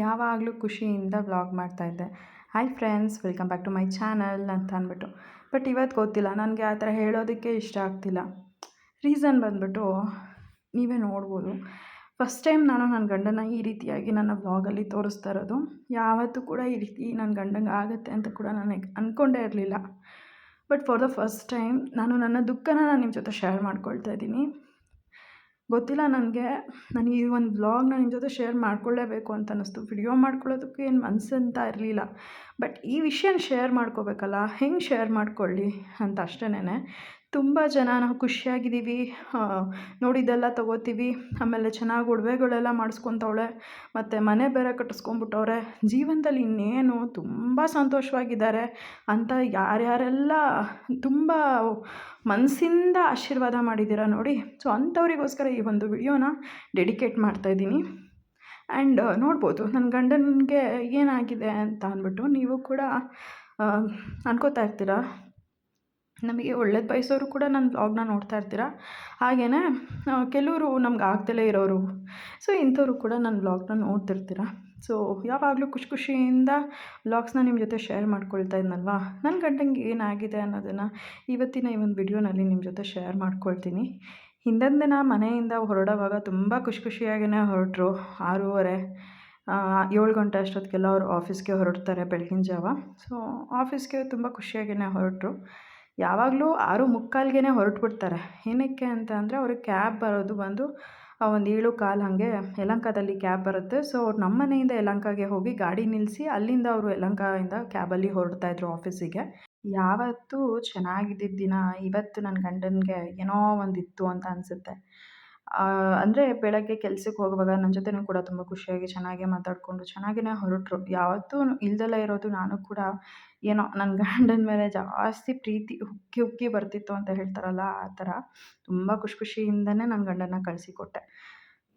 ಯಾವಾಗಲೂ ಖುಷಿಯಿಂದ ವ್ಲಾಗ್ ಮಾಡ್ತಾಯಿದ್ದೆ hi friends welcome back to my channel ಅಂತ ಅಂದ್ಬಿಟ್ಟು. ಬಟ್ ಇವತ್ತು ಗೊತ್ತಿಲ್ಲ, ನನಗೆ ಆ ಥರ ಹೇಳೋದಕ್ಕೆ ಇಷ್ಟ ಆಗ್ತಿಲ್ಲ. ರೀಸನ್ ಬಂದ್ಬಿಟ್ಟು ನೀವೇ ನೋಡ್ಬೋದು. ಫಸ್ಟ್ ಟೈಮ್ ನಾನು ನನ್ನ ಗಂಡನ ಈ ರೀತಿಯಾಗಿ ನನ್ನ ವ್ಲಾಗಲ್ಲಿ ತೋರಿಸ್ತಾ ಇರೋದು. ಯಾವತ್ತೂ ಕೂಡ ಈ ರೀತಿ ನನ್ನ ಗಂಡಂಗೆ ಆಗುತ್ತೆ ಅಂತ ಕೂಡ ನನಗೆ ಅಂದ್ಕೊಂಡೇ ಇರಲಿಲ್ಲ. But for the first time ನಾನು ನನ್ನ ದುಃಖನ ನಾನು ನಿಮ್ಮ ಜೊತೆ ಶೇರ್ ಮಾಡ್ಕೊಳ್ತಾ ಇದ್ದೀನಿ. ಗೊತ್ತಿಲ್ಲ ನನಗೆ. ನಾನು ಈ ಒಂದು ವ್ಲಾಗ್ನ ನಿಮ್ಮ ಜೊತೆ ಶೇರ್ ಮಾಡ್ಕೊಳ್ಳೇಬೇಕು ಅಂತ ಅನ್ನಿಸ್ತು. ವಿಡಿಯೋ ಮಾಡ್ಕೊಳ್ಳೋದಕ್ಕೆ ಏನು ಮನ್ಸು ಅಂತ ಇರಲಿಲ್ಲ. ಬಟ್ ಈ ವಿಷಯನ ಶೇರ್ ಮಾಡ್ಕೋಬೇಕಲ್ಲ? ಹೆಂಗೆ ಶೇರ್ ಮಾಡ್ಕೊಳ್ಳಿ ಅಂತ ಅಷ್ಟೇನೆ ತುಂಬ ಜನ ನಾವು ಖುಷಿಯಾಗಿದ್ದೀವಿ. ನೋಡಿದ್ದೆಲ್ಲ ತೊಗೋತೀವಿ. ಆಮೇಲೆ ಚೆನ್ನಾಗಿ ಒಡವೆಗಳೆಲ್ಲ ಮಾಡಿಸ್ಕೊತವಳೆ. ಮತ್ತು ಮನೆ ಬೇರೆ ಕಟ್ಟಿಸ್ಕೊಂಬಿಟ್ಟವ್ರೆ. ಜೀವನದಲ್ಲಿ ಇನ್ನೇನು ತುಂಬ ಸಂತೋಷವಾಗಿದ್ದಾರೆ ಅಂತ ಯಾರ್ಯಾರೆಲ್ಲ ತುಂಬ ಮನಸ್ಸಿಂದ ಆಶೀರ್ವಾದ ಮಾಡಿದ್ದೀರ ನೋಡಿ. ಸೊ, ಅಂಥವರಿಗೋಸ್ಕರ ಈ ಒಂದು ವಿಡಿಯೋನ ಡೆಡಿಕೇಟ್ ಮಾಡ್ತಾಯಿದ್ದೀನಿ ಆ್ಯಂಡ್ ನೋಡ್ಬೋದು, ನನ್ನ ಗಂಡನಿಗೆ ಏನಾಗಿದೆ ಅಂತ ಅಂದ್ಬಿಟ್ಟು ನೀವು ಕೂಡ ಅನ್ಕೋತಾ ಇರ್ತೀರ? ನಮಗೆ ಒಳ್ಳೇದು ಬಯಸೋರು ಕೂಡ ನನ್ನ ವ್ಲಾಗ್ನ ನೋಡ್ತಾ ಇರ್ತೀರ? ಹಾಗೆಯೇ ಕೆಲವರು ನಮ್ಗೆ ಆಗ್ದಲೇ ಇರೋರು. ಸೊ ಇಂಥವ್ರು ಕೂಡ ನನ್ನ ವ್ಲಾಗ್ನ ನೋಡ್ತಿರ್ತೀರ? ಸೊ ಯಾವಾಗಲೂ ಖುಷಿ ಖುಷಿಯಿಂದ ವ್ಲಾಗ್ಸ್ನ ನಿಮ್ಮ ಜೊತೆ ಶೇರ್ ಮಾಡ್ಕೊಳ್ತಾ ಇದ್ನಲ್ವಾ? ನನ್ನ ಗಂಡಂಗೆ ಏನಾಗಿದೆ ಅನ್ನೋದನ್ನು ಇವತ್ತಿನ ಈ ಒಂದು ವಿಡಿಯೋನಲ್ಲಿ ನಿಮ್ಮ ಜೊತೆ ಶೇರ್ ಮಾಡ್ಕೊಳ್ತೀನಿ. ಹಿಂದಿನ ದಿನ ಮನೆಯಿಂದ ಹೊರಡೋವಾಗ ತುಂಬ ಖುಷಿ ಖುಷಿಯಾಗಿಯೇ ಹೊರಟರು, ಆರೂವರೆ ಏಳು ಗಂಟೆ ಅಷ್ಟೊತ್ತಿಗೆಲ್ಲ ಅವರು ಆಫೀಸ್ಗೆ ಹೊರಡ್ತಾರೆ ಬೆಳಗಿನ ಜಾವ. ಸೊ ಆಫೀಸ್ಗೆ ತುಂಬ ಖುಷಿಯಾಗಿಯೇ ಹೊರಟರು. ಯಾವಾಗಲೂ ಆರು ಮುಕ್ಕಾಲ್ಗೆ ಹೊರಟುಬಿಡ್ತಾರೆ. ಏನಕ್ಕೆ ಅಂತ ಅಂದರೆ ಕ್ಯಾಬ್ ಬರೋದು ಬಂದು ಒಂದು ಏಳು ಕಾಲು ಹಾಗೆ ಯಲಹಂಕದಲ್ಲಿ ಕ್ಯಾಬ್ ಬರುತ್ತೆ. ಸೊ ಅವ್ರು ನಮ್ಮ ಮನೆಯಿಂದ ಯಲಹಂಕಗೆ ಹೋಗಿ ಗಾಡಿ ನಿಲ್ಲಿಸಿ ಅಲ್ಲಿಂದ ಅವರು ಯಲಹಂಕದಿಂದ ಕ್ಯಾಬಲ್ಲಿ ಹೊರಡ್ತಾಯಿದ್ರು ಆಫೀಸಿಗೆ ಯಾವತ್ತೂ ಚೆನ್ನಾಗಿದ್ದಿದ್ದ ದಿನ, ಇವತ್ತು ನನ್ನ ಗಂಡನಿಗೆ ಏನೋ ಒಂದಿತ್ತು ಅಂತ ಅನಿಸುತ್ತೆ. ಅಂದರೆ ಬೆಳಗ್ಗೆ ಕೆಲ್ಸಕ್ಕೆ ಹೋಗುವಾಗ ನನ್ನ ಜೊತೆನೂ ಕೂಡ ತುಂಬ ಖುಷಿಯಾಗಿ ಚೆನ್ನಾಗೇ ಮಾತಾಡಿಕೊಂಡು ಚೆನ್ನಾಗಿಯೇ ಹೊರಟರು. ಯಾವತ್ತೂ ಇಲ್ದಲೇ ಇರೋದು ನಾನು ಕೂಡ ಏನೋ ನನ್ನ ಗಂಡನ ಮೇಲೆ ಜಾಸ್ತಿ ಪ್ರೀತಿ ಉಕ್ಕಿ ಉಕ್ಕಿ ಬರ್ತಿತ್ತು ಅಂತ ಹೇಳ್ತಾರಲ್ಲ ಆ ಥರ ತುಂಬ ಖುಷಿ ಖುಷಿಯಿಂದನೇ ನನ್ನ ಗಂಡನ ಕಳಿಸಿಕೊಟ್ಟೆ.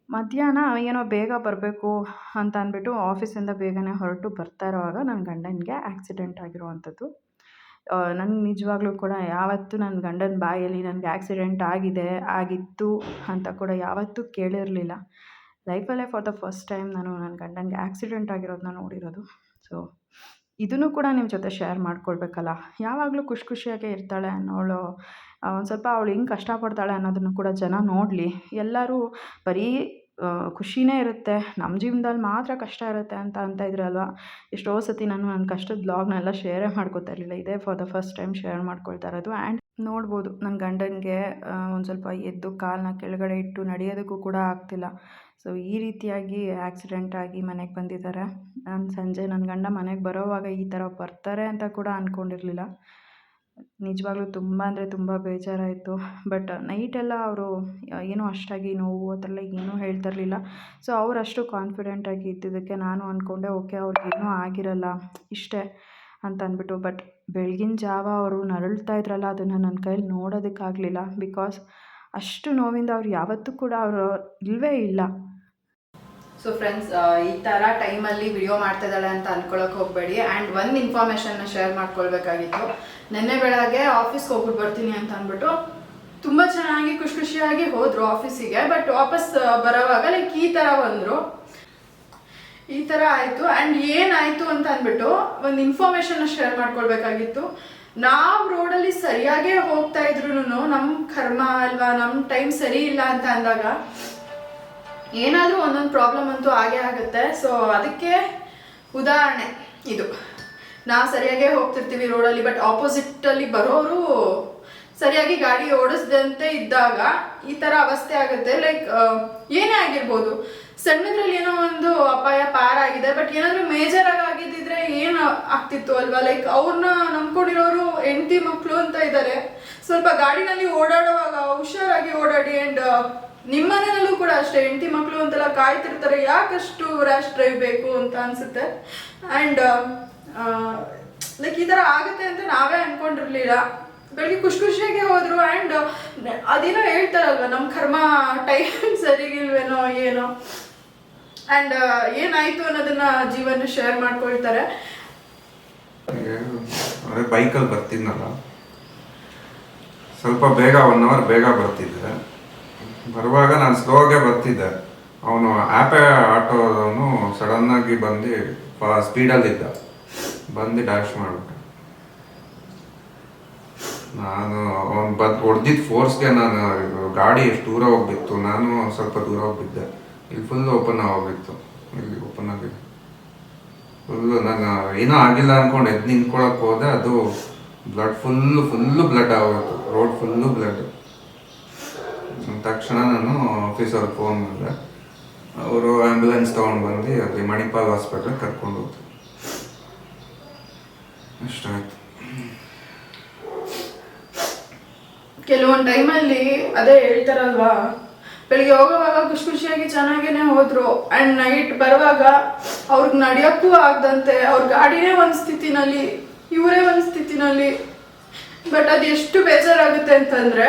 ಮಧ್ಯಾಹ್ನ ಏನೋ ಬೇಗ ಬರಬೇಕು ಅಂತ ಅಂದ್ಬಿಟ್ಟು ಆಫೀಸಿಂದ ಬೇಗನೆ ಹೊರಟು ಬರ್ತಾ ಇರುವಾಗ ನನ್ನ ಗಂಡನಿಗೆ ಆ್ಯಕ್ಸಿಡೆಂಟ್ ಆಗಿರುವಂಥದ್ದು. ನನಗೆ ನಿಜವಾಗ್ಲೂ ಕೂಡ ಯಾವತ್ತೂ ನನ್ನ ಗಂಡನ ಬಾಯಲ್ಲಿ ನನಗೆ ಆ್ಯಕ್ಸಿಡೆಂಟ್ ಆಗಿದೆ, ಆಗಿತ್ತು ಅಂತ ಕೂಡ ಯಾವತ್ತೂ ಕೇಳಿರಲಿಲ್ಲ. ಲೈಫಲ್ಲೇ ಫಾರ್ ದ ಫಸ್ಟ್ ಟೈಮ್ ನಾನು ನನ್ನ ಗಂಡನಿಗೆ ಆ್ಯಕ್ಸಿಡೆಂಟ್ ಆಗಿರೋದನ್ನ ನೋಡಿರೋದು. ಸೊ ಇದನ್ನು ಕೂಡ ನಿಮ್ಮ ಜೊತೆ ಶೇರ್ ಮಾಡ್ಕೊಳ್ಬೇಕಲ್ಲ? ಯಾವಾಗಲೂ ಖುಷಿ ಖುಷಿಯಾಗೇ ಇರ್ತಾಳೆ ಅನ್ನೋಳು ಒಂದು ಸ್ವಲ್ಪ ಅವಳು ಹೆಂಗೆ ಕಷ್ಟಪಡ್ತಾಳೆ ಅನ್ನೋದನ್ನು ಕೂಡ ಜನ ನೋಡಲಿ. ಎಲ್ಲರೂ ಬರೀ ಖುಷಿನೇ ಇರುತ್ತೆ. ನಮ್ಮ ಜೀವನದಲ್ಲಿ ಮಾತ್ರ ಕಷ್ಟ ಇರುತ್ತೆ ಅಂತ ಅಂತ ಇದ್ರಲ್ವ ಎಷ್ಟೋ ಸತಿ ನಾನು ನನ್ನ ಕಷ್ಟದ ಬ್ಲಾಗ್ನೆಲ್ಲ ಶೇರೇ ಮಾಡ್ಕೋತಾ ಇರಲಿಲ್ಲ. ಇದೇ for the first time share ಮಾಡ್ಕೊಳ್ತಾ ಇರೋದು. ಆ್ಯಂಡ್ ನೋಡ್ಬೋದು ನನ್ನ ಗಂಡನಿಗೆ ಒಂದು ಸ್ವಲ್ಪ ಎದ್ದು ಕಾಲನ್ನ ಕೆಳಗಡೆ ಇಟ್ಟು ನಡೆಯೋದಕ್ಕೂ ಕೂಡ ಆಗ್ತಿಲ್ಲ. ಸೊ ಈ ರೀತಿಯಾಗಿ ಆಕ್ಸಿಡೆಂಟ್ ಆಗಿ ಮನೆಗೆ ಬಂದಿದ್ದಾರೆ. ನಾನು ಸಂಜೆ ನನ್ನ ಗಂಡ ಮನೆಗೆ ಬರೋವಾಗ ಈ ಥರ ಬರ್ತಾರೆ ಅಂತ ಕೂಡ ಅಂದ್ಕೊಂಡಿರಲಿಲ್ಲ ನಿಜವಾಗ್ಲೂ ತುಂಬ ಅಂದರೆ ತುಂಬ ಬೇಜಾರಾಯಿತು. ಬಟ್ ನೈಟೆಲ್ಲ ಅವರು ಏನೂ ಅಷ್ಟಾಗಿ ನೋವು ಆ ಥರ ಏನೂ ಹೇಳ್ತಾ ಇರಲಿಲ್ಲ. ಸೊ ಅವ್ರು ಅಷ್ಟು ಕಾನ್ಫಿಡೆಂಟಾಗಿ ಇದ್ದಿದ್ದಕ್ಕೆ ನಾನು ಅಂದ್ಕೊಂಡೆ ಓಕೆ ಅವ್ರಿಗೇನೂ ಆಗಿರಲ್ಲ, ಇಷ್ಟೇ ಅಂತ ಅಂದ್ಬಿಟ್ಟು. ಬಟ್ ಬೆಳಗಿನ ಜಾವ ಅವರು ನರಳ್ತಾ ಇದ್ರಲ್ಲ, ಅದನ್ನು ನನ್ನ ಕೈಯಲ್ಲಿ ನೋಡೋದಕ್ಕಾಗಲಿಲ್ಲ. ಬಿಕಾಸ್ ಅಷ್ಟು ನೋವಿಂದ ಅವ್ರು ಯಾವತ್ತೂ ಕೂಡ ಅವರು ಇಲ್ಲವೇ ಇಲ್ಲ. ಸೊ ಫ್ರೆಂಡ್ಸ್ ಈ ಥರ ಟೈಮಲ್ಲಿ ವಿಡಿಯೋ ಮಾಡ್ತಾ ಇದ್ದಾಳೆ ಅಂತ ಅನ್ಕೊಳಕ್ಕೆ ಹೋಗಬೇಡಿ. ಆ್ಯಂಡ್ ಒಂದು ಇನ್ಫಾರ್ಮೇಷನ್ನ ಶೇರ್ ಮಾಡ್ಕೊಳ್ಬೇಕಾಗಿತ್ತು. ನಿನ್ನೆ ಬೆಳಗ್ಗೆ ಆಫೀಸ್ಗೆ ಹೋಗ್ಬಿಟ್ಟು ಬರ್ತೀನಿ ಅಂತ ಅಂದ್ಬಿಟ್ಟು ತುಂಬ ಚೆನ್ನಾಗಿ ಖುಷಿ ಖುಷಿಯಾಗಿ ಹೋದರು ಆಫೀಸಿಗೆ ಬಟ್ ವಾಪಸ್ ಬರೋವಾಗ ಲೈಕ್ ಈ ಥರ ಬಂದರು. ಈ ಥರ ಆಯಿತು. ಆ್ಯಂಡ್ ಏನಾಯಿತು ಅಂತ ಅಂದ್ಬಿಟ್ಟು ಒಂದು ಇನ್ಫಾರ್ಮೇಷನ್ನ ಶೇರ್ ಮಾಡ್ಕೊಳ್ಬೇಕಾಗಿತ್ತು. ನಾವು ರೋಡಲ್ಲಿ ಸರಿಯಾಗೇ ಹೋಗ್ತಾ ಇದ್ರು ನಮ್ಮ ಕರ್ಮ ಅಲ್ವಾ ನಮ್ಮ ಟೈಮ್ ಸರಿ ಇಲ್ಲ ಅಂತ ಅಂದಾಗ ಏನಾದರೂ ಒಂದೊಂದು ಪ್ರಾಬ್ಲಮ್ ಅಂತೂ ಆಗೇ ಆಗುತ್ತೆ. ಸೊ ಅದಕ್ಕೆ ಉದಾಹರಣೆ ಇದು. ನಾವು ಸರಿಯಾಗೇ ಹೋಗ್ತಿರ್ತೀವಿ ರೋಡಲ್ಲಿ ಬಟ್ ಆಪೋಸಿಟಲ್ಲಿ ಬರೋರು ಸರಿಯಾಗಿ ಗಾಡಿ ಓಡಿಸದಂತೆ ಇದ್ದಾಗ ಈ ಥರ ಅವಸ್ಥೆ ಆಗುತ್ತೆ. ಲೈಕ್ ಏನೇ ಆಗಿರ್ಬೋದು. ಸಣ್ಣದ್ರಲ್ಲಿ ಏನೋ ಒಂದು ಅಪಾಯ ಪಾರ ಆಗಿದೆ ಬಟ್ ಏನಾದರೂ ಮೇಜರ್ ಆಗಿ ಆಗಿದ್ದಿದ್ರೆ ಏನು ಆಗ್ತಿತ್ತು ಅಲ್ವಾ? ಲೈಕ್ ಅವ್ರನ್ನ ನಂಬ್ಕೊಂಡಿರೋರು ಹೆಂಡತಿ ಮಕ್ಕಳು ಅಂತ ಇದ್ದಾರೆ ಸ್ವಲ್ಪ ಗಾಡಿನಲ್ಲಿ ಓಡಾಡುವಾಗ ಹುಷಾರಾಗಿ ಓಡಾಡಿ ಆ್ಯಂಡ್ ನಿಮ್ಮ ಮನೆಯಲ್ಲೂ ಕೂಡ ಅಷ್ಟೇ, ಹೆಂಡತಿ ಮಕ್ಕಳು ಅಂತೆಲ್ಲ ಕಾಯ್ತಿರ್ತಾರೆ, ಯಾಕಷ್ಟು ರ್ಯಾಶ್ ಡ್ರೈವ್ ಬೇಕು ಅಂತ ಅನ್ಸುತ್ತೆ. ಆ್ಯಂಡ್ ಲೈಕ್ ಈ ಥರ ಆಗುತ್ತೆ ಅಂತ ನಾವೇ ಅನ್ಕೊಂಡಿರ್ಲಿಲ್ಲ. ಬೆಳಿಗ್ಗೆ ಖುಷಿ ಖುಷಿಯಾಗಿ ಹೋದ್ರು ಆ್ಯಂಡ್ ಅದೇನೋ ಹೇಳ್ತಾರಲ್ವ ನಮ್ಮ ಕರ್ಮ ಟೈಮ್ ಸರಿಗಿಲ್ವೇನೋ ಏನೋ? ಆ್ಯಂಡ್ ಏನಾಯ್ತು ಅನ್ನೋದನ್ನ ಜೀವನ ಶೇರ್ ಮಾಡ್ಕೊಳ್ತಾರೆ. ಬೈಕಲ್ಲಿ ಬರ್ತಿದ್ನಲ್ಲ, ಸ್ವಲ್ಪ ಬೇಗ ಒನ್ ಅವರ್ ಬೇಗ ಬರ್ತಿದ್ದೆ. ಬರುವಾಗ ನಾನು ಸ್ಲೋಗೆ ಬರ್ತಿದ್ದೆ. ಅವನು ಆ್ಯಪೆ ಸಡನ್ ಸಡನ್ನಾಗಿ ಬಂದು ಸ್ಪೀಡಲ್ಲಿದ್ದ ಬಂದು ಡ್ಯಾಶ್ ಮಾಡ್ಬಿಟ್ಟ. ನಾನು ಅವ್ನು ಬಂದು ಹೊಡೆದಿದ್ದ ಫೋರ್ಸ್ಗೆ ನಾನು ಗಾಡಿ ಎಷ್ಟು ದೂರ ಹೋಗ್ಬಿತ್ತು. ನಾನು ಸ್ವಲ್ಪ ದೂರ ಹೋಗ್ಬಿದ್ದೆ. ಇಲ್ಲಿ ಫುಲ್ ಓಪನ್ ಆಗೋಗಿತ್ತು ಇಲ್ಲಿ ಓಪನ್ ಆಗಿದೆ ಫುಲ್ಲು ನಾನು ಏನೂ ಆಗಿಲ್ಲ ಅಂದ್ಕೊಂಡು ಎದ್ದು ನಿಂತ್ಕೊಳಕ್ಕೆ ಹೋದೆ. ಅದು ಬ್ಲಡ್ ಫುಲ್ಲು ಫುಲ್ಲು ಬ್ಲಡ್ ಆಗೋಯ್ತು. ರೋಡ್ ಫುಲ್ಲು ಬ್ಲಡ್ ತಕ್ಷಣ ನಾನು ಆಫೀಸರ್ ಫೋನ್ ಮಾಡಿದೆ ಅವರು ಆ್ಯಂಬುಲೆನ್ಸ್ ತೊಗೊಂಡು ಬಂದು ಅಲ್ಲಿ ಮಣಿಪಾಲ್ ಹಾಸ್ಪಿಟ್ಲಿಗೆ ಕರ್ಕೊಂಡು ಹೋದ್ರು. ಅಷ್ಟಾಯ್ತು. ಕೆಲವೊಂದು ಟೈಮಲ್ಲಿ ಅದೇ ಹೇಳ್ತಾರಲ್ವಾ, ಬೆಳಿಗ್ಗೆ ಹೋಗುವಾಗ ಖುಷಿ ಖುಷಿಯಾಗಿ ಚೆನ್ನಾಗೇನೆ ಹೋದ್ರು ಆ್ಯಂಡ್ ನೈಟ್ ಬರುವಾಗ ಅವ್ರಿಗೆ ನಡೆಯೋಕ್ಕೂ ಆಗದಂತೆ, ಅವ್ರ ಗಾಡಿನೇ ಒಂದು ಸ್ಥಿತಿನಲ್ಲಿ, ಇವರೇ ಒಂದು ಸ್ಥಿತಿನಲ್ಲಿ ಬಟ್ ಅದು ಎಷ್ಟು ಬೇಜಾರಾಗುತ್ತೆ ಅಂತಂದ್ರೆ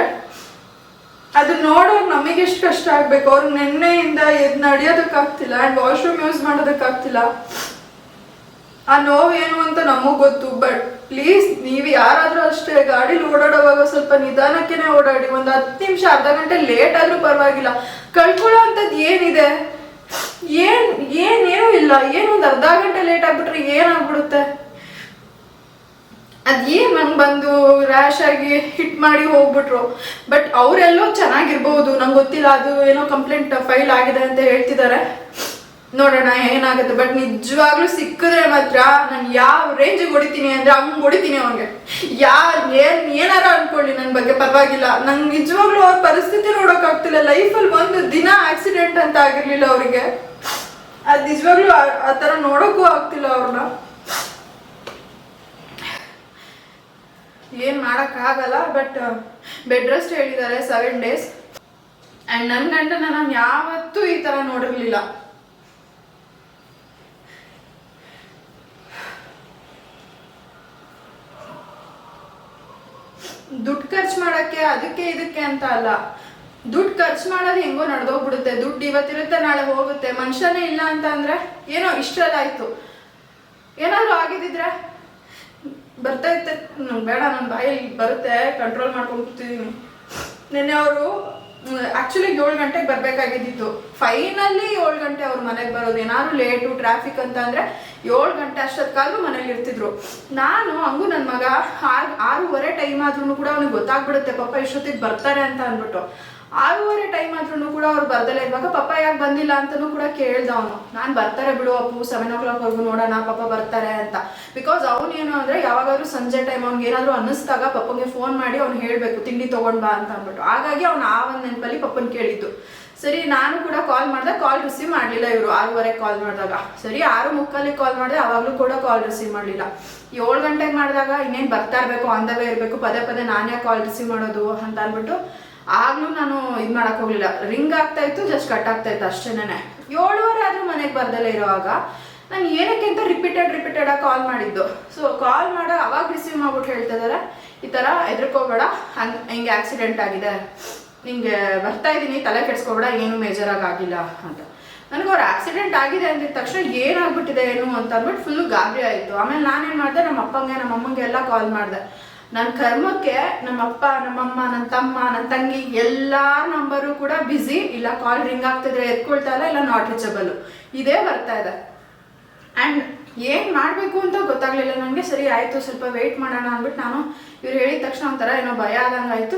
ಅದು ನೋಡೋರು ನಮಗೆ ಎಷ್ಟು ಕಷ್ಟ ಆಗ್ಬೇಕು. ಅವ್ರಿಗೆ ನೆನ್ನೆಯಿಂದ ಎದ್ದು ನಡೆಯೋದಕ್ಕಾಗ್ತಿಲ್ಲ ಅಂಡ್ ವಾಶ್ರೂಮ್ ಯೂಸ್ ಮಾಡೋದಕ್ಕಾಗ್ತಿಲ್ಲ. ಆ ನೋವು ಏನು ಅಂತ ನಮಗ್ ಗೊತ್ತು ಬಟ್ ಪ್ಲೀಸ್ ನೀವು ಯಾರಾದರೂ ಅಷ್ಟೇ ಗಾಡಿಲಿ ಓಡಾಡೋವಾಗ ಸ್ವಲ್ಪ ನಿಧಾನಕ್ಕೇನೆ ಓಡಾಡಿ. ಒಂದು ಹತ್ತು ನಿಮಿಷ, ಅರ್ಧ ಗಂಟೆ ಲೇಟ್ ಆದ್ರೂ ಪರವಾಗಿಲ್ಲ. ಕಳ್ಕೊಳ್ಳೋ ಅಂಥದ್ದು ಏನಿದೆ? ಏನು ಏನೇನೂ ಇಲ್ಲ. ಏನು ಒಂದು ಅರ್ಧ ಗಂಟೆ ಲೇಟ್ ಆಗ್ಬಿಟ್ರೆ ಏನಾಗ್ಬಿಡುತ್ತೆ? ಅದೇನ್ ನಂಗೆ ಬಂದು ರ್ಯಾಶ್ ಆಗಿ ಹಿಟ್ ಮಾಡಿ ಹೋಗ್ಬಿಟ್ರು. ಬಟ್ ಅವರೆಲ್ಲೋ ಚೆನ್ನಾಗಿರ್ಬೋದು. ನಂಗೆ ಗೊತ್ತಿಲ್ಲ, ಅದು ಏನೋ ಕಂಪ್ಲೇಂಟ್ ಫೈಲ್ ಆಗಿದೆ ಅಂತ ಹೇಳ್ತಿದ್ದಾರೆ ನೋಡೋಣ ಏನಾಗುತ್ತೆ. ಬಟ್ ನಿಜವಾಗ್ಲೂ ಸಿಕ್ಕಿದ್ರೆ ಮಾತ್ರ ನಾನು ಯಾವ ರೇಂಜಿಗೆ ಹೊಡಿತೀನಿ ಅಂದ್ರೆ ಹಂಗ್ ಹೊಡಿತೀನಿ ಅವ್ನಿಗೆ. ಯಾರು ಏನ್, ಏನಾರ ಅನ್ಕೊಳ್ಳಿ ನನ್ನ ಬಗ್ಗೆ, ಪರವಾಗಿಲ್ಲ. ನಂಗೆ ನಿಜವಾಗ್ಲೂ ಅವ್ರ ಪರಿಸ್ಥಿತಿ ನೋಡೋಕ್ಕಾಗ್ತಿಲ್ಲ ಲೈಫಲ್ಲಿ ಒಂದು ದಿನ ಆಕ್ಸಿಡೆಂಟ್ ಅಂತ ಆಗಿರಲಿಲ್ಲ ಅವರಿಗೆ. ಅದು ನಿಜವಾಗ್ಲೂ ಆ ಥರ ನೋಡೋಕ್ಕೂ ಆಗ್ತಿಲ್ಲ ಅವ್ರನ್ನ ಏನು ಮಾಡೋಕ್ಕಾಗಲ್ಲ ಬಟ್ ಬೆಡ್ ರೆಸ್ಟ್ ಹೇಳಿದ್ದಾರೆ ಸೆವೆನ್ ಡೇಸ್ ಆ್ಯಂಡ್ ನನ್ನ ಗಂಟನ ನಾನು ಯಾವತ್ತೂ ಈ ಥರ ನೋಡಿರಲಿಲ್ಲ. ದುಡ್ಡು ಖರ್ಚು ಮಾಡೋಕ್ಕೆ ಅದಕ್ಕೆ ಇದಕ್ಕೆ ಅಂತ ಅಲ್ಲ. ದುಡ್ಡು ಖರ್ಚು ಮಾಡೋದು ಹೆಂಗೋ ನಡೆದೋಗ್ಬಿಡುತ್ತೆ. ದುಡ್ಡು ಇವತ್ತಿರುತ್ತೆ, ನಾಳೆ ಹೋಗುತ್ತೆ. ಮನುಷ್ಯನೇ ಇಲ್ಲ ಅಂತ ಅಂದರೆ ಏನೋ ಆಯ್ತು ಏನಾದರೂ ಆಗಿದ್ದಿದ್ರೆ? ಬರ್ತಾ ಇತ್ತೆ. ನಂಗೆ ಬೇಡ ನನ್ನ ಬಾಯಲ್ಲಿ ಬರುತ್ತೆ ಕಂಟ್ರೋಲ್ ಮಾಡ್ಕೊಂಡು ಕೂತಿದ್ದೀನಿ ನಿನ್ನೆ ಅವರು ಆ್ಯಕ್ಚುಲಿ ಏಳು ಗಂಟೆಗೆ ಬರಬೇಕಾಗಿದ್ದಿತ್ತು. ಫೈನಲ್ಲಿ ಏಳು ಗಂಟೆ ಅವ್ರ ಮನೆಗೆ ಬರೋದು. ಏನಾದ್ರು ಲೇಟು ಟ್ರಾಫಿಕ್ ಅಂತ ಅಂದರೆ ಏಳು ಗಂಟೆ ಅಷ್ಟೊತ್ಕಾದ್ರೂ ಮನೇಲಿ ಇರ್ತಿದ್ರು. ನಾನು, ಹಂಗೂ ನನ್ನ ಮಗ, ಆರು, ಆರೂವರೆ ಟೈಮ್ ಆದ್ರೂ ಕೂಡ ಅವ್ನಿಗೆ ಗೊತ್ತಾಗ್ಬಿಡುತ್ತೆ, ಪಾಪ ಇಷ್ಟೊತ್ತಿಗೆ ಬರ್ತಾರೆ ಅಂತ ಅಂದ್ಬಿಟ್ಟು. ಆರೂವರೆ ಟೈಮ್ ಆದ್ರೂ ಕೂಡ ಅವ್ರು ಬರ್ದಲೇ ಇರುವಾಗ, ಪಪ್ಪ, ಯಾಕೆ ಬಂದಿಲ್ಲ? ಅಂತಲೂ ಕೂಡ ಕೇಳ್ದ ಅವನು ನಾನು ಬರ್ತಾರೆ ಬಿಡು ಅಪ್ಪು ಸೆವೆನ್ ಓ ಕ್ಲಾಕ್ವರೆಗೂ ನೋಡೋಣ, ಪಪ್ಪ ಬರ್ತಾರೆ ಅಂತ. ಬಿಕಾಸ್ ಅವನೇನು ಅಂದರೆ, ಯಾವಾಗಾದ್ರೂ ಸಂಜೆ ಟೈಮ್ ಅವ್ನಿಗೆ ಏನಾದರೂ ಅನ್ನಿಸ್ದಾಗ ಪಪ್ಪಂಗೆ ಫೋನ್ ಮಾಡಿ ಅವ್ನು ಹೇಳಬೇಕು, ತಿಂಡಿ ತೊಗೊಂಡ್ ಬಾ ಅಂತ ಅಂದ್ಬಿಟ್ಟು. ಹಾಗಾಗಿ ಅವ್ನು ಆ ಒಂದು ನೆನಪಲ್ಲಿ ಪಪ್ಪನ ಕೇಳಿದ್ದು. ಸರಿ, ನಾನು ಕೂಡ ಕಾಲ್ ಮಾಡಿದೆ ಕಾಲ್ ರಿಸೀವ್ ಮಾಡಲಿಲ್ಲ ಇವರು, ಆರೂವರೆ ಕಾಲ್ ಮಾಡಿದಾಗ. ಸರಿ, ಆರು ಮುಕ್ಕಾಲಿಗೆ ಕಾಲ್ ಮಾಡಿದೆ, ಅವಾಗಲೂ ಕೂಡ ಕಾಲ್ ರಿಸೀವ್ ಮಾಡಲಿಲ್ಲ. ಏಳು ಗಂಟೆಗೆ ಮಾಡಿದಾಗ ಇನ್ನೇನು ಬರ್ತಾ ಇರಬೇಕು ಆನ್ ಇರಬೇಕು, ಪದೇ ಪದೇ ನಾನೇ ಕಾಲ್ ರಿಸೀವ್ ಮಾಡೋದು ಅಂತ ಅಂದ್ಬಿಟ್ಟು ಆಗ್ಲೂ ನಾನು ಇದು ಮಾಡಕ್ ಹೋಗ್ಲಿಲ್ಲ. ರಿಂಗ್ ಆಗ್ತಾ ಇತ್ತು, ಜಸ್ಟ್ ಕಟ್ ಆಗ್ತಾ ಇತ್ತು ಅಷ್ಟೇನೆ ಏಳುವರೆ ಆದ್ರೂ ಮನೆಗೆ ಬರ್ದಲ್ಲೇ ಇರುವಾಗ ನಾನು ಏನಕ್ಕೆ ಅಂತ ರಿಪೀಟೆಡ್ ರಿಪೀಟೆಡ್ ಆಗಿ ಕಾಲ್ ಮಾಡಿದ್ದು. ಸೊ ಕಾಲ್ ಮಾಡೋ, ಅವಾಗ ರಿಸೀವ್ ಮಾಡ್ಬಿಟ್ಟು ಹೇಳ್ತಾ ಇದಾರೆ, ಈ ಥರ ಹೆದರ್ಕೋಬೇಡ, ಹಂಗೆ, ಹಿಂಗೆ ಆಕ್ಸಿಡೆಂಟ್ ಆಗಿದೆ. ನಿಂಗೆ ಬರ್ತಾ ಇದ್ದೀನಿ ತಲೆ ಕೆಡ್ಸ್ಕೊಬೇಡ, ಏನು ಮೇಜರ್ ಆಗಿ ಆಗಿಲ್ಲ ಅಂತ. ನನಗೆ ಅವ್ರು ಆಕ್ಸಿಡೆಂಟ್ ಆಗಿದೆ ಅಂದಿದ ತಕ್ಷಣ ಏನಾಗ್ಬಿಟ್ಟಿದೆ ಏನು ಅಂತ ಅಂದ್ಬಿಟ್ಟು ಫುಲ್ಲು ಗಾಬರಿ ಆಯಿತು. ಆಮೇಲೆ ನಾನೇನು ಮಾಡಿದೆ ನಮ್ಮ ಅಪ್ಪಂಗೆ ನಮ್ಮ ಅಮ್ಮಂಗೆ ಎಲ್ಲ ಕಾಲ್ ಮಾಡಿದೆ. ನನ್ನ ಕರ್ಮಕ್ಕೆ ನಮ್ಮ ಅಪ್ಪ, ನಮ್ಮಮ್ಮ ನನ್ನ ತಮ್ಮ ನನ್ನ ತಂಗಿ, ಎಲ್ಲಾರ ನಂಬರು ಕೂಡ ಬ್ಯುಸಿ ಇಲ್ಲ ಕಾಲ್ ರಿಂಗ್ ಆಗ್ತಿದ್ರೆ ಎತ್ಕೊಳ್ತಾ ಇಲ್ಲ ನಾಟ್ ರೀಚಬಲ್ ಇದೇ ಬರ್ತಾ ಇದೆ. ಆ್ಯಂಡ್ ಏನು ಮಾಡಬೇಕು ಅಂತ ಗೊತ್ತಾಗಲಿಲ್ಲ ನನಗೆ ಸರಿ, ಆಯಿತು, ಸ್ವಲ್ಪ ವೆಯ್ಟ್ ಮಾಡೋಣ ಅಂದ್ಬಿಟ್ಟು ನಾನು ಇವ್ರು ಹೇಳಿದ ತಕ್ಷಣ ಒಂಥರ ಏನೋ ಭಯ ಆದಂಗೆ ಆಯಿತು.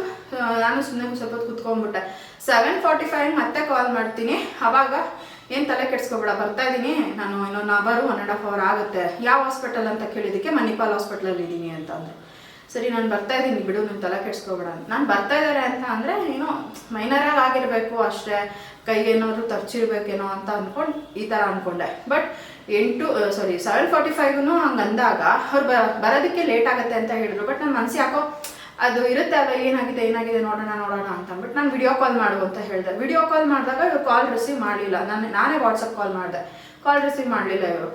ನಾನು ಸುಮ್ಮನೆ ಸ್ವಲ್ಪ ಕುತ್ಕೊಂಡ್ಬಿಟ್ಟೆ. ಸೆವೆನ್ ಫಾರ್ಟಿ ಫೈವ್ ಮತ್ತೆ ಕಾಲ್ ಮಾಡ್ತೀನಿ. ಅವಾಗ ಏನು ತಲೆ ಕೆಡ್ಸ್ಕೊಬೇಡ, ಬರ್ತಾ ಇದ್ದೀನಿ ನಾನು ಇನ್ನೊಂದು ಅವರು ಒನ್ ಆ್ಯಂಡ್ ಹಾಫ್ ಅವರ್ ಆಗುತ್ತೆ. ಯಾವ ಹಾಸ್ಪಿಟಲ್ ಅಂತ ಕೇಳಿದ್ದಕ್ಕೆ ಮಣಿಪಾಲ್ ಹಾಸ್ಪಿಟಲಲ್ಲಿ ಇದ್ದೀನಿ ಅಂತ ಅಂದೆ ಸರಿ, ನಾನು ಬರ್ತಾ ಇದ್ದೀನಿ, ಬಿಡು ನಿಮ್ಮ ತಲೆ ಕೆಡ್ಸ್ಕೊಬೇಡ ನಾನು ಬರ್ತಾ ಇದ್ದಾರೆ ಅಂತ ಅಂದರೆ ಏನೋ ಮೈನರಾಗಿ ಆಗಿರಬೇಕು ಅಷ್ಟೇ, ಕೈಗೆ ಏನಾದರೂ ತರ್ಚಿರ್ಬೇಕೇನೋ ಅಂತ ಅಂದ್ಕೊಂಡು ಈ ಥರ ಅಂದ್ಕೊಂಡೆ ಬಟ್ ಎಂಟು ಸಾರಿ ಸೆವೆನ್ ಫಾರ್ಟಿ ಫೈವ್ನು ಹಂಗೆ ಅಂದಾಗ ಅವ್ರು ಬ, ಬರೋದಕ್ಕೆ ಲೇಟ್ ಆಗುತ್ತೆ ಅಂತ ಹೇಳಿದ್ರು. ಬಟ್ ನನ್ನ ಮನಸ್ಸು ಯಾಕೋ ಅದು ಇರುತ್ತೆ ಅಲ್ಲ, ಏನಾಗಿದೆ ಏನಾಗಿದೆ ನೋಡೋಣ ನೋಡೋಣ ಅಂತ. ಅಂದ್ಬಿಟ್ಟು ನಾನು ವಿಡಿಯೋ ಕಾಲ್ ಮಾಡು ಅಂತ ಹೇಳಿದೆ. ವಿಡಿಯೋ ಕಾಲ್ ಮಾಡಿದಾಗ ಇವರು ಕಾಲ್ ರಿಸೀವ್ ಮಾಡಲಿಲ್ಲ. ನಾನು, ನಾನೇ ವಾಟ್ಸಪ್ ಕಾಲ್ ಮಾಡಿದೆ. ಕಾಲ್ ರಿಸೀವ್ ಮಾಡಲಿಲ್ಲ ಇವರು.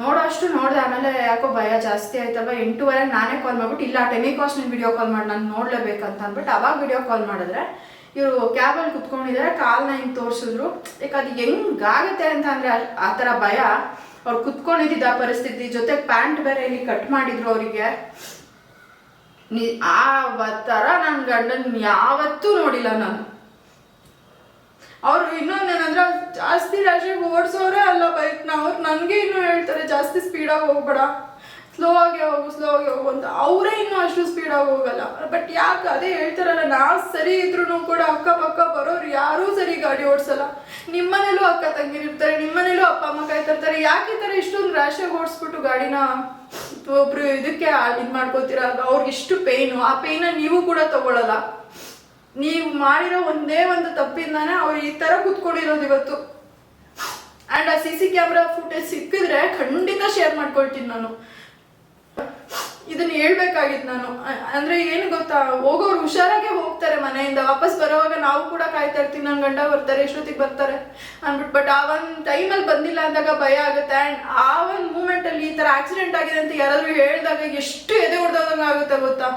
ನೋಡೋ ಅಷ್ಟು ನೋಡಿದೆ, ಆಮೇಲೆ ಯಾಕೋ ಭಯ ಜಾಸ್ತಿ ಆಯ್ತಲ್ವ? ಎಂಟೂವರೆ ನಾನೇ ಕಾಲ್ ಮಾಡ್ಬಿಟ್ಟು, ಇಲ್ಲ ಟೆನಿಕಾಸ್ಟ್ ನೀನು ವಿಡಿಯೋ ಕಾಲ್ ಮಾಡಿ, ನಾನು ನೋಡಲೇಬೇಕಂತ ಅಂದ್ಬಿಟ್ಟು ಅವಾಗ ವಿಡಿಯೋ ಕಾಲ್ ಮಾಡಿದ್ರೆ, ಇವರು ಕ್ಯಾಬಲ್ಲಿ ಕುತ್ಕೊಂಡಿದ್ದಾರೆ ಕಾಲ್ನ ಹಿಂಗೆ ತೋರಿಸಿದ್ರು. ಯಾಕೆ ಅದು ಹೆಂಗಾಗುತ್ತೆ ಅಂತ ಅಂದರೆ ಆ ಥರ ಭಯ. ಅವ್ರು ಕುತ್ಕೊಂಡಿದ್ದ ಪರಿಸ್ಥಿತಿ ಜೊತೆಗೆ ಪ್ಯಾಂಟ್ ಬೇರೆ ಇಲ್ಲಿ ಕಟ್ ಮಾಡಿದ್ರು ಅವರಿಗೆ. ಆ ಥರ ನನ್ನ ಗಂಡನ್ ಯಾವತ್ತೂ ನೋಡಿಲ್ಲ ನಾನು. ಅವರು ಇನ್ನೊಂದೇನಂದ್ರೆ ಜಾಸ್ತಿ ರ್ಯಾಶಾಗಿ ಓಡಿಸೋರೇ ಅಲ್ಲ ಬೈಕ್ನ ಅವ್ರು ನನಗೆ ಇನ್ನೂ ಹೇಳ್ತಾರೆ, ಜಾಸ್ತಿ ಸ್ಪೀಡಾಗಿ ಹೋಗ್ಬೇಡ. ಸ್ಲೋ ಆಗಿ ಹೋಗು ಸ್ಲೋ ಆಗಿ ಹೋಗು ಅಂತ. ಅವರೇ ಇನ್ನೂ ಅಷ್ಟು ಸ್ಪೀಡಾಗಿ ಹೋಗಲ್ಲ. ಬಟ್ ಯಾಕೆ ಅದೇ ಹೇಳ್ತಾರಲ್ಲ ನಾವು ಸರಿ ಇದ್ರೂ ಕೂಡ ಅಕ್ಕಪಕ್ಕ ಬರೋರು ಯಾರೂ ಸರಿ ಗಾಡಿ ಓಡಿಸಲ್ಲ. ನಿಮ್ಮನೇಲೂ ಅಕ್ಕ ತಂಗಿರಿರ್ತಾರೆ ನಿಮ್ಮನೇಲೂ ಅಪ್ಪ ಅಮ್ಮ ಕಾಯ್ತಿರ್ತಾರೆ ಯಾಕೆ ಈ ಥರ ಇಷ್ಟೊಂದು ರ್ಯಾಶಾಗಿ ಓಡಿಸ್ಬಿಟ್ಟು ಗಾಡಿನ ಒಬ್ರು ಇದಕ್ಕೆ ಇದು ಮಾಡ್ಕೋತೀರ? ಅವ್ರಿಗೆ ಇಷ್ಟು ಪೇಯ್ನು ಆ ಪೇಯ್ನ ನೀವು ಕೂಡ ತಗೊಳ್ಳಲ್ಲ ನೀವು ಮಾಡಿರೋ ಒಂದೇ ಒಂದು ತಪ್ಪಿಂದಾನೆ ಅವ್ರು ಈ ಥರ ಕೂತ್ಕೊಂಡಿರೋದು ಇವತ್ತು. ಆ್ಯಂಡ್ ಆ ಸಿ ಸಿ ಕ್ಯಾಮ್ರಾ ಫುಟೇಜ್ ಸಿಕ್ಕಿದ್ರೆ ಖಂಡಿತ ಶೇರ್ ಮಾಡ್ಕೊಳ್ತೀನಿ ನಾನು. ಇದನ್ನ ಹೇಳ್ಬೇಕಾಗಿತ್ತು ನಾನು. ಅಂದ್ರೆ ಏನು ಗೊತ್ತಾ, ಹೋಗೋರು ಹುಷಾರಾಗೆ ಹೋಗ್ತಾರೆ ಮನೆಯಿಂದ, ವಾಪಸ್ ಬರೋವಾಗ ನಾವು ಕೂಡ ಕಾಯ್ತಾ ಇರ್ತೀವಿ ನನ್ನ ಗಂಡ ಬರ್ತಾರೆ ಎಷ್ಟೊತ್ತಿಗೆ ಬರ್ತಾರೆ ಅಂದ್ಬಿಟ್ಟು ಬಟ್ ಆ ಒಂದು ಟೈಮಲ್ಲಿ ಬಂದಿಲ್ಲ ಅಂದಾಗ ಭಯ ಆಗುತ್ತೆ. ಆ್ಯಂಡ್ ಆ ಒಂದು ಮೂಮೆಂಟಲ್ಲಿ ಈ ಥರ ಆಕ್ಸಿಡೆಂಟ್ ಆಗಿದೆ ಅಂತ ಯಾರಾದರೂ ಹೇಳಿದಾಗ ಎಷ್ಟು ಎದೆ ಹೊಡೆದಂಗೆ ಆಗುತ್ತೆ ಗೊತ್ತಾ?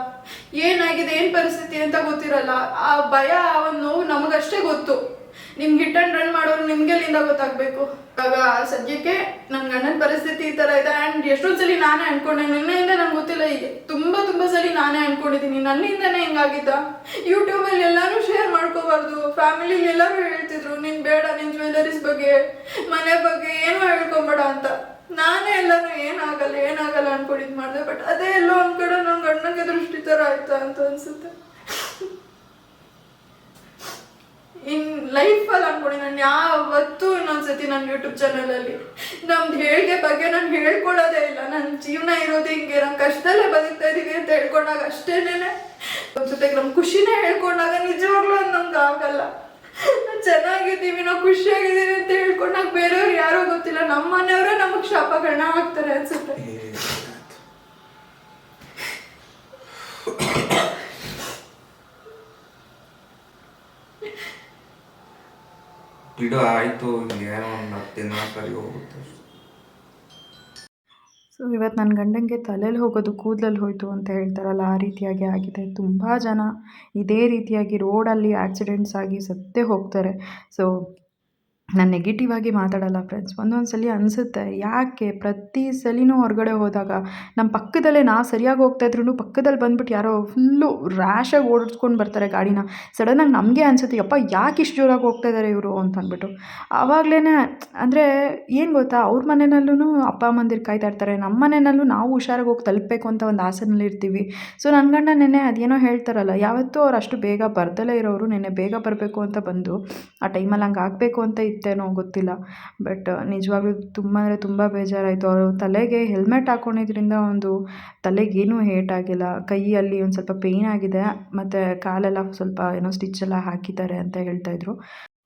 ಏನಾಗಿದೆ, ಏನು ಪರಿಸ್ಥಿತಿ ಅಂತ ಗೊತ್ತಿರಲ್ಲ. ಆ ಭಯ, ಆ ಒಂದು ನೋವು ನಮಗಷ್ಟೇ ಗೊತ್ತು. ನಿಮ್ಗೆ ಹಿಟ್ ಅಂಡ್ ರನ್ ಮಾಡೋರು ನಿಮ್ಗೆ ಎಲ್ಲಿಂದ ಗೊತ್ತಾಗಬೇಕು? ಆಗ ಸದ್ಯಕ್ಕೆ ನನ್ನ ಗಂಡನ ಪರಿಸ್ಥಿತಿ ಈ ಥರ ಇದೆ. ಆ್ಯಂಡ್ ಎಷ್ಟೊಂದು ಸಲ ನಾನೇ ಅನ್ಕೊಂಡೆ. ನಿನ್ನೆಯಿಂದ ನಂಗೆ ಗೊತ್ತಿಲ್ಲ ಈಗ ತುಂಬ ತುಂಬ ಸಲಿ ನಾನೇ ಅನ್ಕೊಂಡಿದ್ದೀನಿ ನನ್ನಿಂದನೇ ಹಿಂಗಾಗಿದ್ದ. ಯೂಟ್ಯೂಬಲ್ಲಿ ಎಲ್ಲಾನು ಶೇರ್ ಮಾಡ್ಕೋಬಾರ್ದು. ಫ್ಯಾಮಿಲಿ ಎಲ್ಲರೂ ಹೇಳ್ತಿದ್ರು, ನಿನ್ ಬೇಡ, ನಿನ್ ಜ್ಯುವೆಲ್ಲರೀಸ್ ಬಗ್ಗೆ, ಮನೆ ಬಗ್ಗೆ ಏನೂ ಹೇಳ್ಕೊಂಬೇಡ ಅಂತ. ನಾನೇ ಎಲ್ಲಾನು ಏನಾಗಲ್ಲ ಏನಾಗಲ್ಲ ಅನ್ಕೊಂಡಿದ್ ಮಾಡ್ದೆ. ಬಟ್ ಅದೇ ಎಲ್ಲೋ ಒಂದ್ ಕಡೆ ನನ್ನ ಗಂಡನಿಗೆ ದೃಷ್ಟಿ ಥರ ಆಯ್ತಾ ಅಂತ ಅನ್ಸುತ್ತೆ. ಇನ್ ಲೈಫ್ ಅಲ್ಲಿ ಅನ್ಕೊಂಡೆ, ನಾನು ಯಾವತ್ತೂ ಇನ್ನೊಂದ್ಸತಿ ನನ್ನ ಯೂಟ್ಯೂಬ್ ಚಾನಲಲ್ಲಿ ನಮ್ದು ಹೇಳಿಕೆ ಬಗ್ಗೆ ನಾನು ಹೇಳ್ಕೊಳ್ಳೋದೇ ಇಲ್ಲ. ನನ್ನ ಜೀವನ ಇರೋದು ಹಿಂಗೆ ನಮ್ಮ ಕಷ್ಟದಲ್ಲೇ ಬದುಕ್ತಾ ಇದೀವಿ ಅಂತ ಹೇಳ್ಕೊಂಡಾಗ ಅಷ್ಟೇನೆ. ಜೊತೆಗೆ ನಮ್ಮ ಖುಷಿನೇ ಹೇಳ್ಕೊಂಡಾಗ ನಿಜವಾಗ್ಲೂ ಅದು ನಮ್ಗೆ ಆಗಲ್ಲ. ಚೆನ್ನಾಗಿದ್ದೀವಿ, ನಾವು ಖುಷಿಯಾಗಿದ್ದೀವಿ ಅಂತ ಹೇಳ್ಕೊಂಡಾಗ ಬೇರೆಯವ್ರು ಯಾರೋ ಗೊತ್ತಿಲ್ಲ ನಮ್ಮ ಮನೆಯವರೇ ನಮಗೆ ಶಾಪಗಳನ್ನ ಹಾಕ್ತಾರೆ ಅನ್ಸುತ್ತೆ. ಬಿಡು, ಆಯಿತು ಏನೋ ಸರಿ ಹೋಗುತ್ತೆ ಸೊ ಇವತ್ತು ನನ್ನ ಗಂಡನಿಗೆ ತಲೆಯಲ್ಲಿ ಹೋಗೋದು ಕೂದಲಲ್ಲಿ ಹೋಯಿತು ಅಂತ ಹೇಳ್ತಾರಲ್ಲ, ಆ ರೀತಿಯಾಗಿ ಆಗಿದೆ. ತುಂಬ ಜನ ಇದೇ ರೀತಿಯಾಗಿ ರೋಡಲ್ಲಿ ಆಕ್ಸಿಡೆಂಟ್ಸ್ ಆಗಿ ಸತ್ತೇ ಹೋಗ್ತಾರೆ. ಸೊ ನಾನು ನೆಗೆಟಿವ್ ಆಗಿ ಮಾತಾಡಲ್ಲ ಫ್ರೆಂಡ್ಸ್ ಒಂದೊಂದು ಸಲ ಅನಿಸುತ್ತೆ, ಯಾಕೆ ಪ್ರತಿ ಸಲಿನೂ ಹೊರಗಡೆ ಹೋದಾಗ ನಮ್ಮ ಪಕ್ಕದಲ್ಲೇ ನಾ ಸರಿಯಾಗಿ ಹೋಗ್ತಾ ಇದ್ರೂ ಪಕ್ಕದಲ್ಲಿ ಬಂದ್ಬಿಟ್ಟು ಯಾರೋ ಫುಲ್ಲು ರ್ಯಾಷಾಗಿ ಓಡಿಸ್ಕೊಂಡು ಬರ್ತಾರೆ ಗಾಡಿನ. ಸಡನ್ನಾಗಿ ನಮಗೆ ಅನಿಸುತ್ತೆ, ಯಪ್ಪ, ಯಾಕೆ ಇಷ್ಟು ಜೋರಾಗಿ ಹೋಗ್ತಾ ಇದ್ದಾರೆ ಇವರು? ಅಂತ ಅಂದ್ಬಿಟ್ಟು. ಅಂದರೆ ಏನು ಗೊತ್ತಾ, ಅವ್ರ ಮನೆಯಲ್ಲೂ ಅಪ್ಪ ಅಮ್ಮಂದಿರು ಕಾಯ್ತಾ ಇರ್ತಾರೆ. ನಮ್ಮ ಮನೆಯಲ್ಲೂ ನಾವು ಹುಷಾರಾಗಿ ಹೋಗಿ ತಲುಪಬೇಕು ಅಂತ ಒಂದು ಆಸೆನಲ್ಲಿ ಇರ್ತೀವಿ. ಸೊ ನನ್ನ ಗಂಡ ನೆನೆ ಅದೇನೋ ಹೇಳ್ತಾರಲ್ಲ, ಯಾವತ್ತೂ ಅವ್ರು ಅಷ್ಟು ಬೇಗ ಬರ್ದಲೇ ಇರೋರು ನೆನೆ ಬೇಗ ಬರಬೇಕು ಅಂತ ಬಂದು, ಆ ಟೈಮಲ್ಲಿ ಹಂಗೆ ಆಗಬೇಕು ಅಂತ ಇತ್ತೇನೋ ಗೊತ್ತಿಲ್ಲ. ಬಟ್ ನಿಜವಾಗ್ಲೂ ತುಂಬ ಅಂದರೆ ತುಂಬ ಬೇಜಾರಾಯಿತು. ಅವರು ತಲೆಗೆ ಹೆಲ್ಮೆಟ್ ಹಾಕೊಂಡಿದ್ರಿಂದ ಒಂದು ತಲೆಗೇನೂ ಆಗಿಲ್ಲ. ಕೈಯಲ್ಲಿ ಒಂದು ಸ್ವಲ್ಪ ಪೇಯ್ನ್ ಆಗಿದೆ. ಮತ್ತು ಕಾಲೆಲ್ಲ ಸ್ವಲ್ಪ ಏನೋ ಸ್ಟಿಚ್ ಎಲ್ಲ ಹಾಕಿದ್ದಾರೆ ಅಂತ ಹೇಳ್ತಾಯಿದ್ರು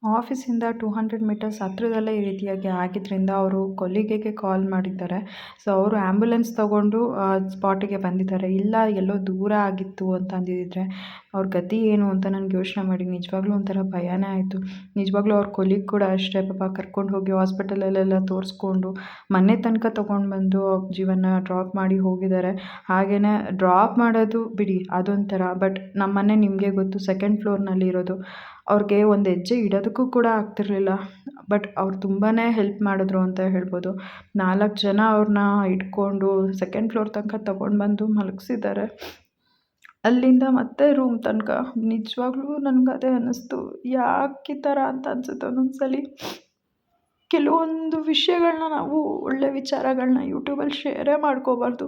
ಆಫೀಸಿಂದ ಟೂ ಹಂಡ್ರೆಡ್ ಮೀಟರ್ಸ್ ಹತ್ತಿರದಲ್ಲೇ ಈ ರೀತಿಯಾಗಿ ಆಗಿದ್ದರಿಂದ ಅವರು ಕೊಲ್ಲಿಗೆಗೆ ಕಾಲ್ ಮಾಡಿದ್ದಾರೆ. ಸೊ, ಅವರು ಆ್ಯಂಬುಲೆನ್ಸ್ ತೊಗೊಂಡು ಸ್ಪಾಟಿಗೆ ಬಂದಿದ್ದಾರೆ. ಇಲ್ಲ, ಎಲ್ಲೋ ದೂರ ಆಗಿತ್ತು ಅಂತ ಅಂದಿದ್ದರೆ ಅವ್ರ ಗತಿ ಏನು ಅಂತ ನನಗೆ ಯೋಚನೆ ಮಾಡಿ. ನಿಜವಾಗ್ಲೂ ಒಂಥರ ಭಯನೇ ಆಯಿತು. ನಿಜವಾಗ್ಲೂ ಅವ್ರ ಕೊಲಿಗ್ ಕೂಡ ಅಷ್ಟೇ, ಪಾಪ ಕರ್ಕೊಂಡು ಹೋಗಿ ಹಾಸ್ಪಿಟಲಲ್ಲೆಲ್ಲ ತೋರಿಸ್ಕೊಂಡು, ಮನೆ ತನಕ ತೊಗೊಂಡು ಬಂದು ಜೀವನ ಡ್ರಾಪ್ ಮಾಡಿ ಹೋಗಿದ್ದಾರೆ. ಹಾಗೆಯೇ ಡ್ರಾಪ್ ಮಾಡೋದು ಬಿಡಿ ಅದೊಂಥರ, ಬಟ್ ನಮ್ಮ ಮನೆ ನಿಮಗೆ ಗೊತ್ತು, ಸೆಕೆಂಡ್ ಫ್ಲೋರ್ನಲ್ಲಿ ಇರೋದು. ಅವ್ರಿಗೆ ಒಂದು ಹೆಜ್ಜೆ ಇಡೋದಕ್ಕೂ ಕೂಡ ಆಗ್ತಿರಲಿಲ್ಲ. ಬಟ್ ಅವ್ರು ತುಂಬಾ ಹೆಲ್ಪ್ ಮಾಡಿದ್ರು ಅಂತ ಹೇಳ್ಬೋದು. ನಾಲ್ಕು ಜನ ಅವ್ರನ್ನ ಇಟ್ಕೊಂಡು ಸೆಕೆಂಡ್ ಫ್ಲೋರ್ ತನಕ ತಗೊಂಡು ಬಂದು ಮಲಗಿಸಿದ್ದಾರೆ. ಅಲ್ಲಿಂದ ಮತ್ತೆ ರೂಮ್ ತನಕ. ನಿಜವಾಗ್ಲೂ ನನ್ಗೆ ಅದೇ ಅನ್ನಿಸ್ತು ಯಾಕೆ ಈ ಥರ ಅಂತ ಅನ್ಸುತ್ತೆ ಒಂದೊಂದು ಸಲ ಕೆಲವೊಂದು ವಿಷಯಗಳನ್ನ ನಾವು ಒಳ್ಳೆ ವಿಚಾರಗಳನ್ನ ಯೂಟ್ಯೂಬಲ್ಲಿ ಶೇರೇ ಮಾಡ್ಕೋಬಾರ್ದು.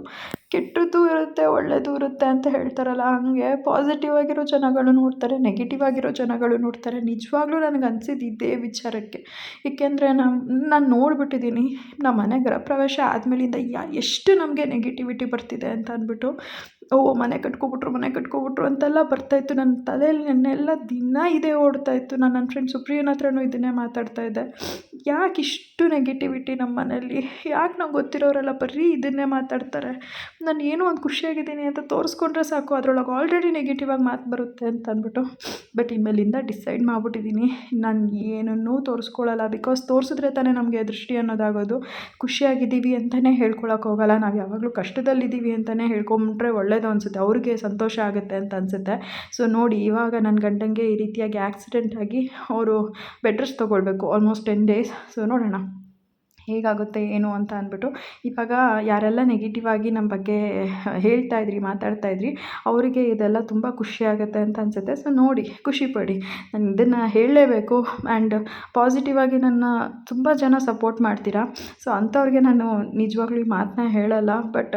ಕೆಟ್ಟದ್ದು ಇರುತ್ತೆ ಒಳ್ಳೆಯದು ಇರುತ್ತೆ ಅಂತ ಹೇಳ್ತಾರಲ್ಲ, ಹಾಗೆ ಪಾಸಿಟಿವ್ ಆಗಿರೋ ಜನಗಳು ನೋಡ್ತಾರೆ ನೆಗೆಟಿವ್ ಆಗಿರೋ ಜನಗಳು ನೋಡ್ತಾರೆ. ನಿಜವಾಗ್ಲೂ ನನಗೆ ಅನ್ಸಿದ್ದು ಇದೇ ವಿಚಾರಕ್ಕೆ. ಏಕೆಂದರೆ ನಾನು ನಾನು ನೋಡಿಬಿಟ್ಟಿದ್ದೀನಿ ನಮ್ಮ ಮನೆ ಗೃಹ ಪ್ರವೇಶ ಆದಮೇಲಿಂದ ಯಾ, ಎಷ್ಟು ನಮಗೆ ನೆಗೆಟಿವಿಟಿ ಬರ್ತಿದೆ ಅಂತ ಅಂದ್ಬಿಟ್ಟು, ಓ, ಮನೆ ಕಟ್ಕೊಬಿಟ್ರು ಮನೆ ಕಟ್ಕೊಬಿಟ್ರು ಅಂತೆಲ್ಲ ಬರ್ತಾಯಿತ್ತು ನನ್ನ ತಲೆಯಲ್ಲಿ ನೆನ್ನೆಲ್ಲ ದಿನ ಇದೇ ಓಡ್ತಾಯಿತ್ತು ನಾನು ನನ್ನ ಫ್ರೆಂಡ್ ಸುಪ್ರಿಯನ ಹತ್ರನೂ ಇದನ್ನೇ ಮಾತಾಡ್ತಾ ಇದ್ದೆ. ಯಾಕೆ ಇಷ್ಟು ನೆಗೆಟಿವಿಟಿ ನಮ್ಮ ಮನೇಲಿ ಯಾಕೆ ನಾವು ಗೊತ್ತಿರೋರೆಲ್ಲ ಬರೀ ಇದನ್ನೇ ಮಾತಾಡ್ತಾರೆ. ನಾನು ಏನೋ ಒಂದು ಖುಷಿಯಾಗಿದ್ದೀನಿ ಅಂತ ತೋರಿಸ್ಕೊಂಡ್ರೆ ಸಾಕು. ಅದರೊಳಗೆ ಆಲ್ರೆಡಿ ನೆಗೆಟಿವ್ ಆಗಿ ಮಾತು ಬರುತ್ತೆ ಅಂತ ಅಂದ್ಬಿಟ್ಟು ಬಟ್ ಇಮೇಲಿಂದ ಡಿಸೈಡ್ ಮಾಡ್ಬಿಟ್ಟಿದ್ದೀನಿ ನಾನು ಏನನ್ನೂ ತೋರಿಸ್ಕೊಳ್ಳಲ್ಲ ಬಿಕಾಸ್ ತೋರಿಸಿದ್ರೆ ತಾನೇ ನಮಗೆ ದೃಷ್ಟಿ ಅನ್ನೋದಾಗೋದು. ಖುಷಿಯಾಗಿದ್ದೀವಿ ಅಂತಲೇ ಹೇಳ್ಕೊಳಕ್ಕೆ ಹೋಗಲ್ಲ. ನಾವು ಯಾವಾಗಲೂ ಕಷ್ಟದಲ್ಲಿದ್ದೀವಿ ಅಂತಲೇ ಹೇಳ್ಕೊಂಬಿಟ್ರೆ ಒಳ್ಳೇದು ಅನಿಸುತ್ತೆ. ಅವ್ರಿಗೆ ಸಂತೋಷ ಆಗುತ್ತೆ ಅಂತ ಅನಿಸುತ್ತೆ. ಸೊ ನೋಡಿ, ಇವಾಗ ನನ್ನ ಗಂಡಂಗೆ ಈ ರೀತಿಯಾಗಿ ಆಕ್ಸಿಡೆಂಟ್ ಆಗಿ ಅವರು ಬೆಡ್ ರೆಸ್ಟ್ ತೊಗೊಳ್ಬೇಕು. ಆಲ್ಮೋಸ್ಟ್ ಟೆನ್ ಡೇಸ್ ಸೊ ನೋಡೋಣ. ಹೇಗಾಗುತ್ತೆ, ಏನು ಅಂತ ಅಂದ್ಬಿಟ್ಟು. ಇವಾಗ ಯಾರೆಲ್ಲ ನೆಗೆಟಿವ್ ಆಗಿ ನಮ್ಮ ಬಗ್ಗೆ ಹೇಳ್ತಾ ಇದ್ರಿ, ಮಾತಾಡ್ತಾ ಇದ್ರಿ, ಅವರಿಗೆ ಇದೆಲ್ಲ ತುಂಬ ಖುಷಿ ಆಗುತ್ತೆ ಅಂತ ಅನಿಸುತ್ತೆ. ಸೊ ನೋಡಿ ಖುಷಿಪಡಿ ನಾನು ಇದನ್ನು ಹೇಳಲೇಬೇಕು. ಆ್ಯಂಡ್ ಪಾಸಿಟಿವ್ ಆಗಿ ನನ್ನ ತುಂಬ ಜನ ಸಪೋರ್ಟ್ ಮಾಡ್ತೀರಾ? ಸೊ ಅಂಥವ್ರಿಗೆ ನಾನು ನಿಜವಾಗ್ಲೂ ಈ ಮಾತನ್ನ ಹೇಳಲ್ಲ. But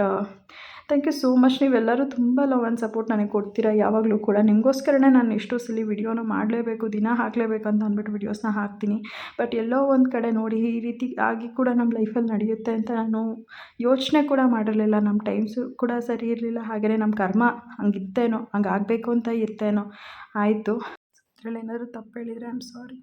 thank you so much ನೀವೆಲ್ಲರೂ ತುಂಬ ಲವ್ ಆ್ಯಂಡ್ ಸಪೋರ್ಟ್ ನನಗೆ ಕೊಡ್ತೀರಾ. ಯಾವಾಗಲೂ ಕೂಡ. ನಿಮಗೋಸ್ಕರನೇ ನಾನು ಇಷ್ಟು ಸಲ ವಿಡಿಯೋನ ಮಾಡಲೇಬೇಕು, ದಿನ ಹಾಕಲೇಬೇಕು ಅಂತ ಅಂದ್ಬಿಟ್ಟು ವಿಡಿಯೋಸ್ನ ಹಾಕ್ತೀನಿ. ಬಟ್ ಎಲ್ಲೋ ಒಂದು ಕಡೆ ನೋಡಿ, ಈ ರೀತಿ ಆಗಿ ಕೂಡ ನಮ್ಮ ಲೈಫಲ್ಲಿ ನಡೆಯುತ್ತೆ ಅಂತ ನಾನು ಯೋಚನೆ ಕೂಡ ಮಾಡಿರಲಿಲ್ಲ. ನಮ್ಮ ಟೈಮ್ಸು ಕೂಡ ಸರಿ ಇರಲಿಲ್ಲ. ಹಾಗೆಯೇ ನಮ್ಮ ಕರ್ಮ ಹಂಗಿತ್ತೇನೋ ಹಂಗೆ ಆಗಬೇಕು ಅಂತ ಇತ್ತೇನೋ ಆಯಿತು. ಅದರಲ್ಲಿ ಏನಾದರೂ ತಪ್ಪು ಹೇಳಿದರೆ ಐ ಆಮ್ ಸಾರಿ